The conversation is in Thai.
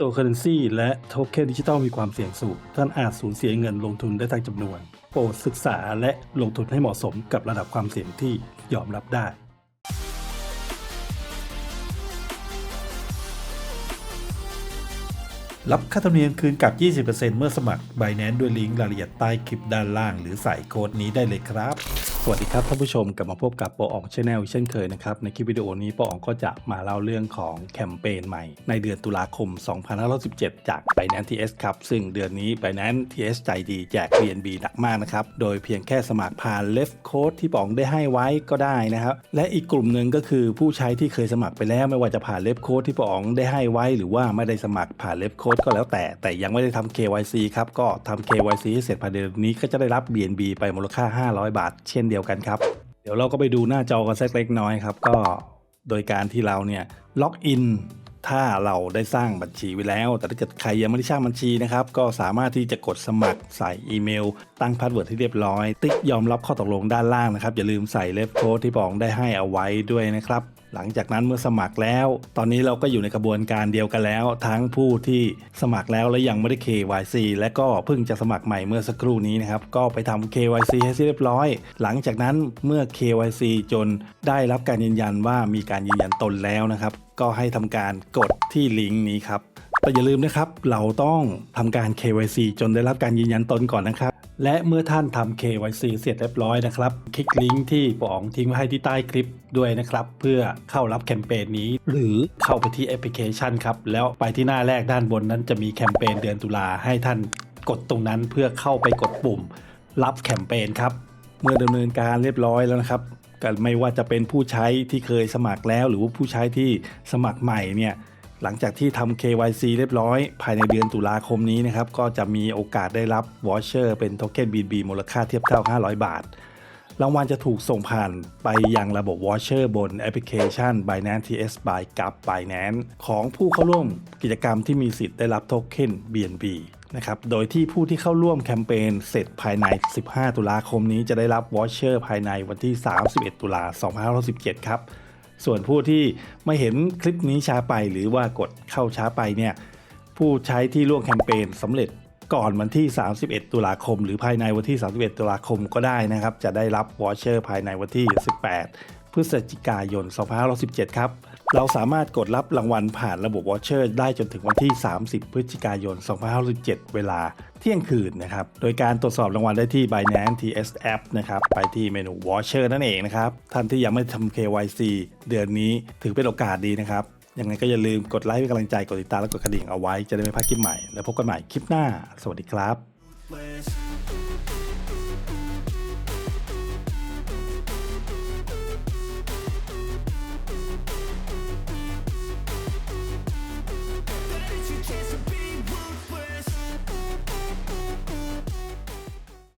ตัวเคอร์เรนซีและโทเค็นดิจิทัลมีความเสี่ยงสูง ท่านอาจสูญเสียเงินลงทุนได้ทั้งจำนวน โปรดศึกษาและลงทุนให้เหมาะสมกับระดับความเสี่ยงที่ยอมรับได้ รับค่าธรรมเนียมคืนกับ 20%เมื่อสมัคร Binance ด้วยลิงก์รายละเอียดใต้คลิปด้านล่าง หรือใส่โค้ดนี้ได้เลยครับ สวัสดีครับท่านผู้ชมกลับมาพบกับโปอองชาแนลเช่นเคยนะครับในคลิปวิดีโอนี้โปอองก็จะมาเล่าเรื่องของแคมเปญใหม่ ในเดือนตุลาคม 2517 จาก Binance TS ครับซึ่งเดือนนี้ Binance TS ใจดีแจก BNB หนักมากนะครับ โดยเพียงแค่สมัครผ่าน Left Code ที่ปอองได้ให้ไว้ก็ได้นะครับ และอีกกลุ่มหนึ่งก็คือผู้ใช้ที่เคยสมัครไปแล้วไม่ว่าจะผ่าน Left Code ที่ปอองได้ให้ไว้ หรือว่าไม่ได้สมัครผ่าน Left Code ก็แล้วแต่ แต่ยังไม่ได้ทำ KYC ครับก็ทำ KYC ให้เสร็จภายในเดือนนี้ก็จะได้รับ BNB ไปมูลค่า 500 บาท เช่นเดียวกันครับ เดี๋ยวเราก็ไปดูหน้าจอกันสักเล็กน้อยครับ ก็โดยการที่เราเนี่ยล็อกอิน ถ้าเราได้สร้างบัญชีไว้แล้ว แต่ถ้าเกิดใครยังไม่ได้สร้างบัญชีนะครับ ก็สามารถที่จะกดสมัครใส่อีเมล ตั้งพาสเวิร์ดที่เรียบร้อย ติ๊กยอมรับข้อตกลงด้านล่างนะครับ อย่าลืมใส่เลฟโค้ดที่ปองได้ให้เอาไว้ด้วยนะครับ หลังจากนั้นเมื่อสมัครแล้ว ตอนนี้เราก็อยู่ในกระบวนการเดียวกันแล้ว ทั้งผู้ที่สมัครแล้วและยังไม่ได้ KYC และก็เพิ่งจะสมัครใหม่เมื่อสักครู่นี้นะครับ ก็ไปทำ KYC ให้เรียบร้อย หลังจากนั้นเมื่อ KYC จนได้รับการยืนยันว่ามีการยืนยันตนแล้วนะครับ ก็ให้ทำการกดที่ลิงก์นี้ครับแต่อย่าลืมนะครับ เราต้องทำการ KYC จนได้รับการยืนยันตนก่อนนะครับ และเมื่อท่านทำ KYC เสร็จเรียบร้อยนะครับ คลิกลิงก์ที่ปอองทิ้งไว้ให้ที่ใต้คลิปด้วยนะครับ เพื่อเข้ารับแคมเปญนี้ หรือเข้าไปที่แอปพลิเคชันครับ แล้วไปที่หน้าแรกด้านบนนั้นจะมีแคมเปญเดือนตุลาให้ท่านกดตรงนั้นเพื่อเข้าไปกดปุ่มรับแคมเปญครับ เมื่อดำเนินการเรียบร้อยแล้วนะครับก็ไม่ว่าจะเป็นผู้ใช้ที่เคยสมัครแล้ว หรือว่าผู้ใช้ที่สมัครใหม่เนี่ยหลังจากที่ทำ KYC เรียบร้อย ภายในเดือนตุลาคมนี้นะครับก็จะมีโอกาสได้รับวอชเชอร์เป็นโทเค็น BNB มูลค่าเทียบเท่า 500 บาท รางวัลจะถูกส่งผ่านไปยังระบบวอชเชอร์บนแอปพลิเคชัน Binance TS by กับ Binance ของผู้เข้าร่วมกิจกรรมที่มีสิทธิ์ได้รับโทเค็น BNB นะครับโดยที่ผู้ที่เข้าร่วมแคมเปญเสร็จภายใน 15 ตุลาคมนี้จะได้รับวอชเชอร์ภายในวันที่ 31 ตุลา2517 ครับ ส่วนผู้ที่ไม่เห็นคลิปนี้ช้าไปหรือว่ากดเข้าช้าไปเนี่ยผู้ใช้ที่ร่วมแคมเปญสำเร็จก่อนวันที่ 31 ตุลาคม หรือภายในวันที่ 31 ตุลาคมก็ได้นะครับ จะได้รับวอชเชอร์ภายในวันที่ 18 พฤศจิกายน2517 ครับ เราสามารถกดรับรางวัลผ่านระบบวอชเชอร์ได้จนถึงวันที่ 30 พฤศจิกายน 2517เวลาเที่ยงคืนนะครับ โดยการตรวจสอบรางวัลได้ที่ Binance TS App นะครับ ไปที่เมนู Watcher นั่นเองนะครับ ท่านที่ยังไม่ทำ KYC เดือนนี้ถือเป็นโอกาสดีนะครับ ยังไงก็อย่าลืมกดไลค์เป็นกำลังใจ กดติดตามและกดกระดิ่งเอาไว้ จะได้ไม่พลาดคลิปใหม่ แล้วพบกันใหม่คลิปหน้า สวัสดีครับ